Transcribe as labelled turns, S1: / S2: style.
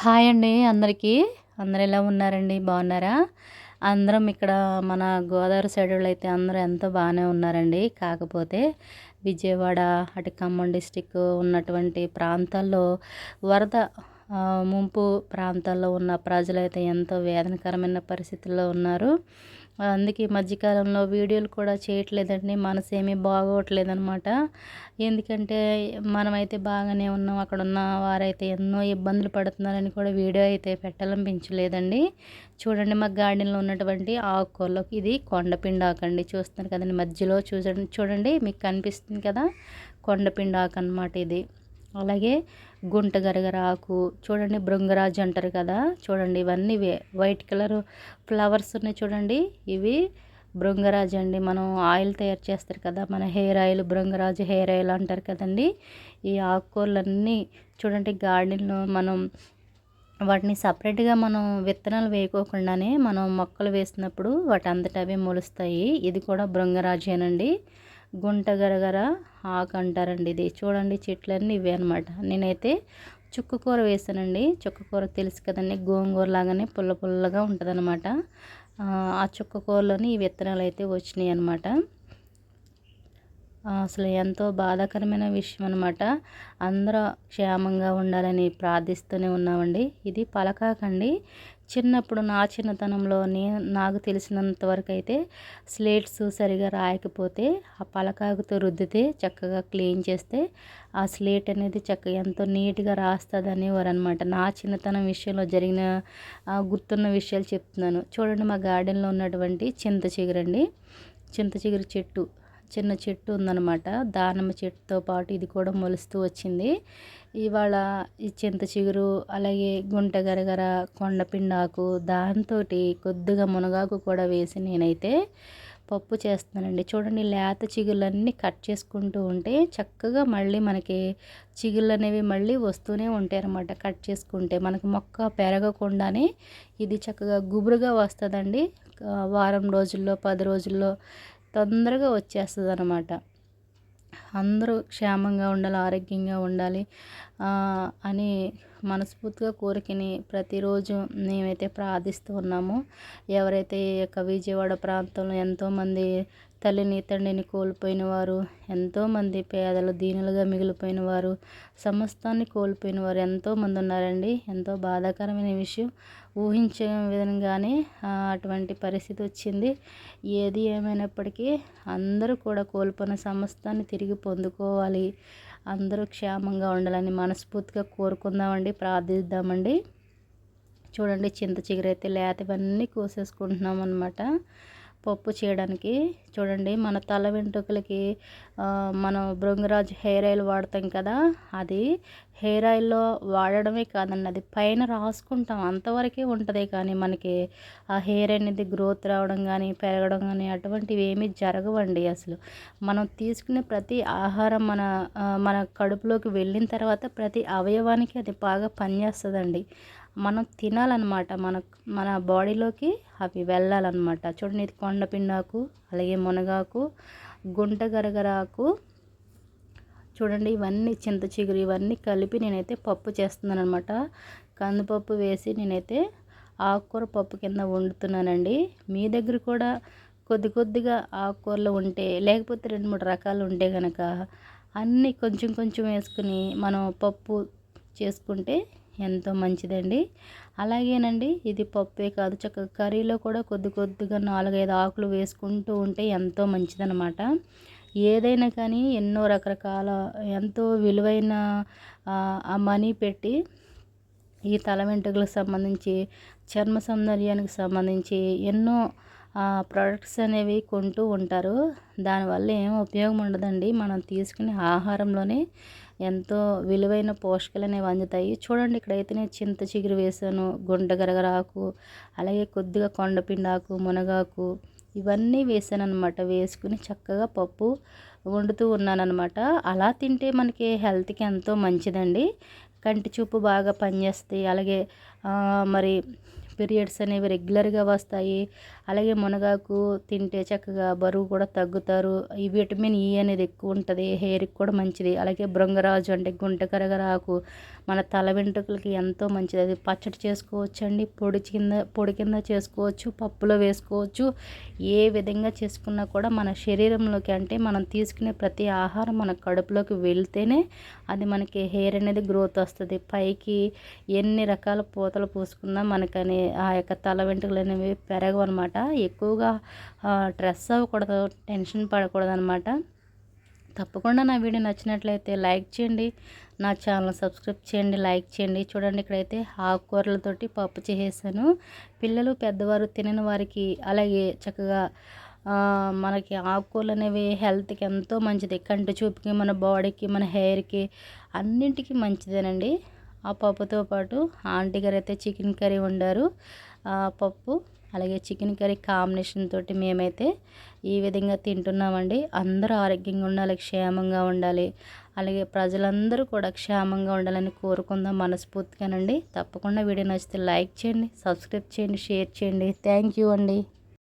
S1: Hi అండి అందరికీ. అందరు ఎలా ఉన్నారండి? బాగున్నారా? అందరం ఇక్కడ మన గోదావరి సైడ్ వాళ్ళు అయితే అందరూ ఎంతో బాగానే ఉన్నారండి. కాకపోతే విజయవాడ అటు ఖమ్మం డిస్టిక్ ఉన్నటువంటి ప్రాంతాల్లో వరద ముంపు ప్రాంతాల్లో ఉన్న ప్రజలైతే ఎంతో వేదనకరమైన పరిస్థితుల్లో ఉన్నారు. అందుకే ఈ మధ్యకాలంలో వీడియోలు కూడా చేయట్లేదండి మనసు ఏమీ బాగోట్లేదు అనమాట ఎందుకంటే మనమైతే బాగానే ఉన్నాం అక్కడ ఉన్న వారైతే ఎన్నో ఇబ్బందులు పడుతున్నారని కూడా వీడియో అయితే పెట్టాలనిపించలేదండి చూడండి మా గార్డెన్లో ఉన్నటువంటి ఆకుకూరలోకి ఇది కొండపిండి ఆకండి చూస్తున్నారు కదండి మధ్యలో చూసండి చూడండి మీకు కనిపిస్తుంది కదా కొండపిండి ఆకు అనమాట ఇది. అలాగే గుంట గరగర ఆకు చూడండి భృంగరాజు అంటారు కదా చూడండి ఇవన్నీ వైట్ కలర్ ఫ్లవర్స్ ఉన్నాయి చూడండి ఇవి భృంగరాజు అండి. మనం ఆయిల్ తయారు చేస్తారు కదా మన hair oil Bhringraj hair oil అంటారు కదండి. ఈ ఆకుకూరలన్నీ చూడండి గార్డెన్లో మనం వాటిని సపరేట్గా మనం విత్తనాలు వేయకోకుండానే మనం మొక్కలు వేసినప్పుడు వాటి అంతటా అవి మొలుస్తాయి. ఇది కూడా బృంగరాజేనండి. గుంట గరగర ఆకు అంటారండి ఇది. చూడండి చెట్లన్నీ ఇవే అనమాట నేనైతే చుక్కకూర వేసానండి. చుక్కకూర తెలుసు కదండి గోంగూర లాగానే పుల్ల పుల్లగా ఉంటుందనమాట ఆ చుక్కకూరలోని ఈ విత్తనాలు అయితే వచ్చినాయి అనమాట అసలు ఎంతో బాధాకరమైన విషయం అనమాట అందరూ క్షేమంగా ఉండాలని ప్రార్థిస్తూనే ఉన్నామండి. ఇది పలకాకండి. చిన్నప్పుడు నా చిన్నతనంలో నేను నాకు తెలిసినంత వరకు అయితే స్లేట్స్ సరిగా రాయకపోతే ఆ పలకాకుతో రుద్దితే చక్కగా క్లీన్ చేస్తే ఆ స్లేట్ అనేది చక్కగా ఎంతో నీట్గా రాస్తుంది అనేవారు అనమాట నా చిన్నతనం విషయంలో జరిగిన గుర్తున్న విషయాలు చెప్తున్నాను. చూడండి మా గార్డెన్లో ఉన్నటువంటి చింత చిగురండి. చింత చిగురు చెట్టు. చిన్న చెట్టు ఉందన్నమాట. దానిమ్మ చెట్టుతో పాటు ఇది కూడా మొలుస్తూ వచ్చింది. ఇవాళ ఈ చింత చిగురు అలాగే గుంట గరగర కొండపిండాకు దాంతో కొద్దిగా మునగాకు కూడా వేసి నేనైతే పప్పు చేస్తున్నానండి. చూడండి లేత చిగుళ్ళన్నీ కట్ చేసుకుంటూ ఉంటే చక్కగా మళ్ళీ మనకి చిగుళ్ళు అనేవి మళ్ళీ వస్తూనే ఉంటాయి అన్నమాట కట్ చేసుకుంటే. మనకు మొక్క పెరగకుండానే ఇది చక్కగా గుబురుగా వస్తుందండి. వారం రోజుల్లో పది రోజుల్లో తొందరగా వచ్చేస్తుంది అనమాట అందరూ క్షేమంగా ఉండాలి ఆరోగ్యంగా ఉండాలి అని మనస్ఫూర్తిగా కోరికని ప్రతిరోజు మేమైతే ప్రార్థిస్తూ ఉన్నాము. ఎవరైతే ఈ యొక్క విజయవాడ ప్రాంతంలో ఎంతోమంది తల్లిని తండ్రిని కోల్పోయిన వారు ఎంతోమంది పేదలు దీనులుగా మిగిలిపోయిన వారు సమస్తాన్ని కోల్పోయిన వారు ఎంతోమంది ఉన్నారండి. ఎంతో బాధాకరమైన విషయం. ఊహించే విధంగానే అటువంటి పరిస్థితి వచ్చింది. ఏది ఏమైనప్పటికీ అందరూ కూడా కోల్పోయిన సమస్తాన్ని తిరిగి పొందుకోవాలి. అందరూ క్షేమంగా ఉండాలని మనస్ఫూర్తిగా కోరుకుందామండి ప్రార్థిద్దామండి. చూడండి చింత చిగురైతే లేతవన్నీ కోసేసుకుంటున్నాం అనమాట పప్పు చేయడానికి చూడండి మన తల వెంట్రుకలకి మనం భృంగరాజ్ హెయిర్ ఆయిల్ వాడతాం కదా అది హెయిర్ ఆయిల్లో వాడడమే కాదండి అది పైన రాసుకుంటాం అంతవరకే ఉంటుంది కానీ మనకి ఆ హెయిర్ అనేది గ్రోత్ రావడం కానీ పెరగడం కానీ అటువంటివి ఏమీ జరగవండి అసలు. మనం తీసుకునే ప్రతి ఆహారం మన మన కడుపులోకి వెళ్ళిన తర్వాత ప్రతి అవయవానికి అది బాగా పనిచేస్తుందండి. మనం తినాలన్నమాట. మన మన బాడీలోకి అవి వెళ్ళాలన్నమాట. చూడండి ఇది కొండపిండాకు అలాగే మునగాకు గుంట గరగరాకు చూడండి ఇవన్నీ చింత చిగురు ఇవన్నీ కలిపి నేనైతే పప్పు చేస్తున్నాను అనమాట కందిపప్పు వేసి నేనైతే ఆకుకూర పప్పు కింద వండుతున్నానండి. మీ దగ్గర కూడా కొద్ది కొద్దిగా ఆకుకూరలు ఉంటే లేకపోతే రెండు మూడు రకాలు ఉంటే కనుక అన్నీ కొంచెం కొంచెం వేసుకుని మనం పప్పు చేసుకుంటే ఎంతో మంచిదండి. అలాగేనండి ఇది పప్పే కాదు. చక్కగా కర్రీలో కూడా కొద్ది కొద్దిగా నాలుగైదు ఆకులు వేసుకుంటూ ఉంటే ఎంతో మంచిదనమాట. ఏదైనా కానీ ఎన్నో రకరకాల ఎంతో విలువైన ఆ మనీ పెట్టి ఈ తల వెంట్రుకలకు సంబంధించి చర్మ సౌందర్యానికి సంబంధించి ఎన్నో ప్రొడక్ట్స్ అనేవి కొంటూ ఉంటారు. దానివల్ల ఏం ఉపయోగం ఉండదండి. మనం తీసుకునే ఆహారంలోనే ఎంతో విలువైన పోషకాలు అనేవి అందుతాయి. చూడండి ఇక్కడైతే నేను చింత చిగురు వేసాను గుండె గరగరాకు అలాగే కొద్దిగా కొండపిండాకు మునగాకు ఇవన్నీ వేసాను అనమాట వేసుకుని చక్కగా పప్పు వండుతూ ఉన్నానమాట అలా తింటే మనకి హెల్త్కి ఎంతో మంచిదండి. కంటి చూపు బాగా పనిచేస్తాయి. అలాగే మరి పీరియడ్స్ అనేవి రెగ్యులర్గా వస్తాయి. అలాగే మునగాకు తింటే చక్కగా బరువు కూడా తగ్గుతారు. ఈ విటమిన్ ఈ అనేది ఎక్కువ ఉంటుంది. హెయిర్కి కూడా మంచిది. అలాగే బృంగరాజు అంటే గుంటకరగరాకు మన తల వెంట్రుకలకి ఎంతో మంచిది. అది పచ్చడి చేసుకోవచ్చు అండి పొడి కింద పొడి కింద చేసుకోవచ్చు. పప్పులో వేసుకోవచ్చు. ఏ విధంగా చేసుకున్నా కూడా మన శరీరంలోకి అంటే మనం తీసుకునే ప్రతి ఆహారం మన కడుపులోకి వెళ్తేనే అది మనకి హెయిర్ అనేది గ్రోత్ వస్తుంది. పైకి ఎన్ని రకాల పూతలు పూసుకున్నా మనకనే ఆ యొక్క తల వెంట్రుకలు అనేవి పెరగవు అనమాట ఎక్కువగా స్ట్రెస్ అవ్వకూడదు టెన్షన్ పడకూడదు అనమాట తప్పకుండా నా వీడియో నచ్చినట్లయితే లైక్ చేయండి నా ఛానల్ సబ్స్క్రైబ్ చేయండి లైక్ చేయండి. చూడండి ఇక్కడైతే ఆకుకూరలతోటి పప్పు చేసేసాను. పిల్లలు పెద్దవారు తినని వారికి అలాగే చక్కగా మనకి ఆకుకూరలు అనేవి హెల్త్కి ఎంతో మంచిది. కంటి చూపుకి మన బాడీకి మన హెయిర్కి అన్నింటికి మంచిదేనండి. ఆ పప్పుతో పాటు ఆంటీ గారు అయితే చికెన్ కర్రీ వండారు. ఆ పప్పు అలాగే చికెన్ కర్రీ కాంబినేషన్ తోటి మేమైతే ఈ విధంగా తింటున్నామండి. అందరూ ఆరోగ్యంగా ఉండాలి క్షేమంగా ఉండాలి. అలాగే ప్రజలందరూ కూడా క్షేమంగా ఉండాలని కోరుకుందాం మనస్ఫూర్తిగానండి. తప్పకుండా వీడియో నచ్చితే లైక్ చేయండి సబ్స్క్రైబ్ చేయండి షేర్ చేయండి. థ్యాంక్ యూ అండి.